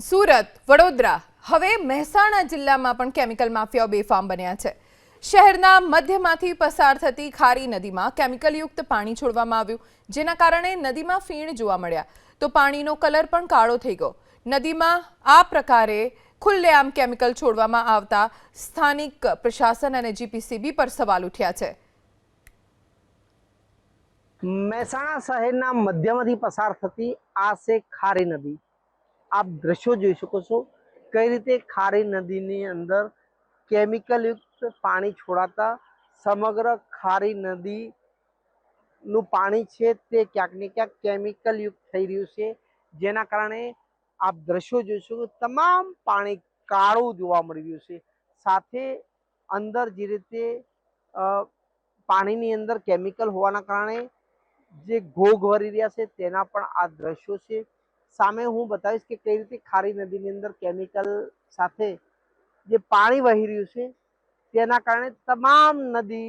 સુરત, વડોદરા, હવે મહેસાણા જિલ્લામાં પણ કેમિકલ માફિયાઓ બેફામ બન્યા છે. શહેરના મધ્યમાંથી પસાર થતી ખારી નદીમાં કેમિકલયુક્ત પાણી છોડવામાં આવ્યું, જેના કારણે નદીમાં ફીણ જોવા મળ્યા. તો પાણીનો કલર પણ કાળો થઈ ગયો. નદીમાં આ પ્રકારે ખુલ્લેઆમ કેમિકલ છોડવામાં આવતા સ્થાનિક પ્રશાસન અને જીપીસીબી પર સવાલ ઉઠ્યા છે. મહેસાણા શહેરના મધ્યમાંથી પસાર થતી આ છે ખારી નદી. આપ દ્રશ્યો જોઈ શકો છો. કઈ રીતે ખારી નદીની અંદર કેમિકલયુક્ત પાણી છોડાતા સમગ્ર ખારી નદીનું પાણી છે તે ક્યાંક ને ક્યાંક કેમિકલયુક્ત થઈ રહ્યું છે. જેના કારણે આપ દ્રશ્યો જોઈ શકો તમામ પાણી કાળું જોવા મળી રહ્યું છે. સાથે અંદર જે રીતે પાણીની અંદર કેમિકલ હોવાના કારણે જે ઘોઘ વરી રહ્યા છે તેના પણ આ દ્રશ્યો છે. સામે હું બતાવીશ કે કઈ રીતે ખારી નદીની અંદર કેમિકલ સાથે જે પાણી વહી રહ્યું છે, તેના કારણે તમામ નદી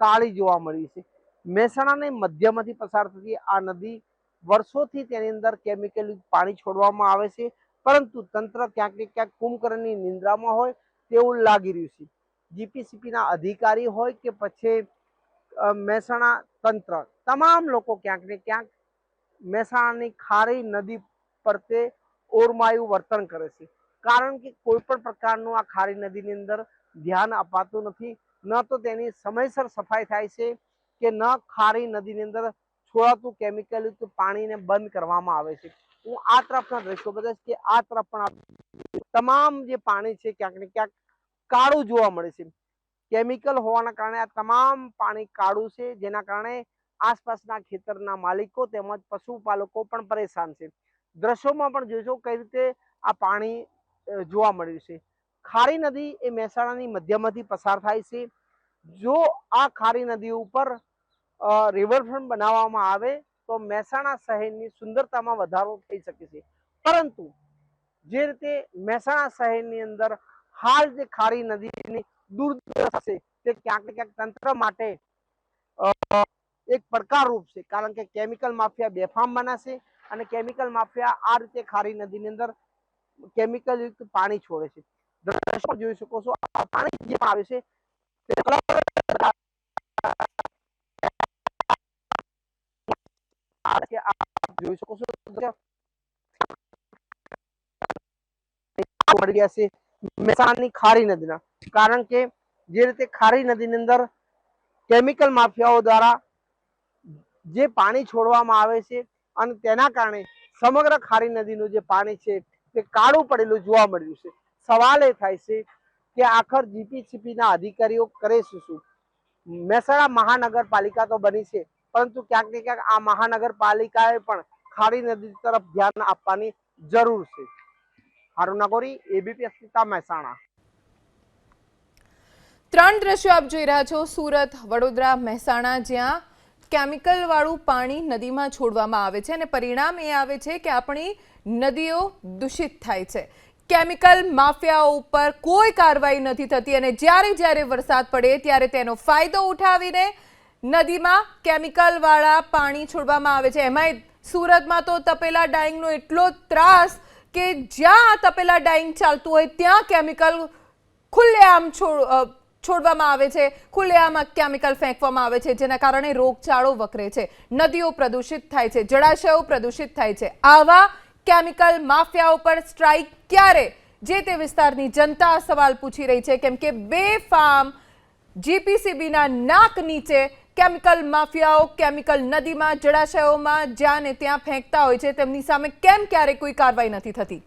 કાળી જોવા મળી છે. મહેસાણાને મધ્યમાંથી પસાર થતી આ નદી વર્ષોથી તેની અંદર કેમિકલ પાણી છોડવામાં આવે છે, પરંતુ તંત્ર ક્યાંક ને ક્યાંક કુંભકર્ણની નિંદ્રામાં હોય તેવું લાગી રહ્યું છે. જીપીસીપીના અધિકારી હોય કે પછી મહેસાણા તંત્ર, તમામ લોકો ક્યાંક ને ક્યાંક મહેસાણાની ખારી નદી પ્રત્યે ઓરમાયું વર્તન કરે છે. કારણ કે કોઈ પણ પ્રકારનું આ ખારી નદીની અંદર ધ્યાન અપાતું નથી. ન તો તેની સમયસર સફાઈ થાય છે કે ન ખારી નદીની અંદર છોડાતું કેમિકલયુક્ત પાણીને બંધ કરવામાં આવે છે. હું આ તરફના દ્રશ્યો બતાવીશ કે આ તરફ પણ તમામ જે પાણી છે ક્યાંક ને ક્યાંક કાળું જોવા મળે છે. કેમિકલ હોવાના કારણે આ તમામ પાણી કાળું છે. જેના કારણે આસપાસના ખેતરના માલિકો તેમજ પશુપાલકો પણ પરેશાન છે. દ્રશ્યોમાં પણ જોજો કઈ રીતે આ પાણી જોવા મળ્યું છે. ખારી નદી એ મહેસાણાની મધ્યમાંથી પસાર થાય છે. જો આ ખારી નદી ઉપર રિવરફ્રન્ટ બનાવવામાં આવે, તો મહેસાણા શહેરની સુંદરતામાં વધારો થઈ શકે છે. પરંતુ જે રીતે મહેસાણા શહેરની અંદર હાલ જે ખારી નદીની દુર્દશા છે, તે ક્યાંક ક્યાંક તંત્ર માટે અ, એક પડકારરૂપ છે કારણ કે કેમિકલ માફિયા બેફામ બનાશે અને કેમિકલ માફિયા આ રીતે ખારી નદીની અંદર કેમિકલ યુક્ત પાણી છોડે છે દ્રશ્યો જોઈ શકો છો આ પાણી જે આવે છે તે કલર આ છે આપ જોઈ શકો છો દ્રશ્ય. મળી ગયા છે મહેસાણાની ખારી નદીના કારણ કે જે રીતે ખારી નદીની અંદર કેમિકલ માફિયાઓ દ્વારા જે પાણી છોડવામાં આવે છે અને તેના કારણે સમગ્ર ખારી નદીનું જે પાણી છે તે કાળું પડેલું જોવા મળ્યું છે. સવાલ એ થાય છે કે આખર જીપીસીપીના અધિકારીઓ કરે શું શું? મહેસાણા મહાનગરપાલિકા તો બની છે, પરંતુ ક્યાંક ને ક્યાંક આ મહાનગરપાલિકાએ પણ ખારી નદી તરફ ધ્યાન આપવાની જરૂર છે. હારુનાગોરી એબીપી અસ્મિતા મહેસાણા. ત્રણ દ્રશ્યો આપ જોઈ રહ્યા છો. સુરત, વડોદરા, મહેસાણા જ્યાં કેમિકલ વાળું પાણી નદીમાં છોડવામાં આવે છે અને પરિણામ એ આવે છે કે આપણી નદીઓ દૂષિત થાય છે. કેમિકલ માફિયાઓ ઉપર કોઈ કાર્યવાહી નથી થતી અને જ્યારે જ્યારે વરસાદ પડે ત્યારે તેનો ફાયદો ઉઠાવીને નદીમાં કેમિકલવાળા પાણી છોડવામાં આવે છે. એમાંય સુરતમાં તો તપેલા ડાઈંગનો એટલો ત્રાસ કે જ્યાં તપેલા ડાઈંગ ચાલતું હોય ત્યાં કેમિકલ ખુલ્લેઆમ છોડ અ, છોડવામાં આવે છે. ખુલ્લેઆમાં કેમિકલ ફેંકવામાં આવે છે, જેના કારણે રોગચાળો વકરે છે. નદીઓ પ્રદૂષિત થાય છે, જળાશયો પ્રદૂષિત થાય છે. આવા કેમિકલ માફિયાઓ પર સ્ટ્રાઇક ક્યારે? જે તે વિસ્તારની જનતા સવાલ પૂછી રહી છે, કેમ કે બે ફાર્મ જીપીસીબીના નાક નીચે કેમિકલ માફિયાઓ કેમિકલ નદીમાં, જળાશયોમાં જ્યાં ને ત્યાં ફેંકતા હોય છે, તેમની સામે કેમ ક્યારે કોઈ કાર્યવાહી નથી થતી?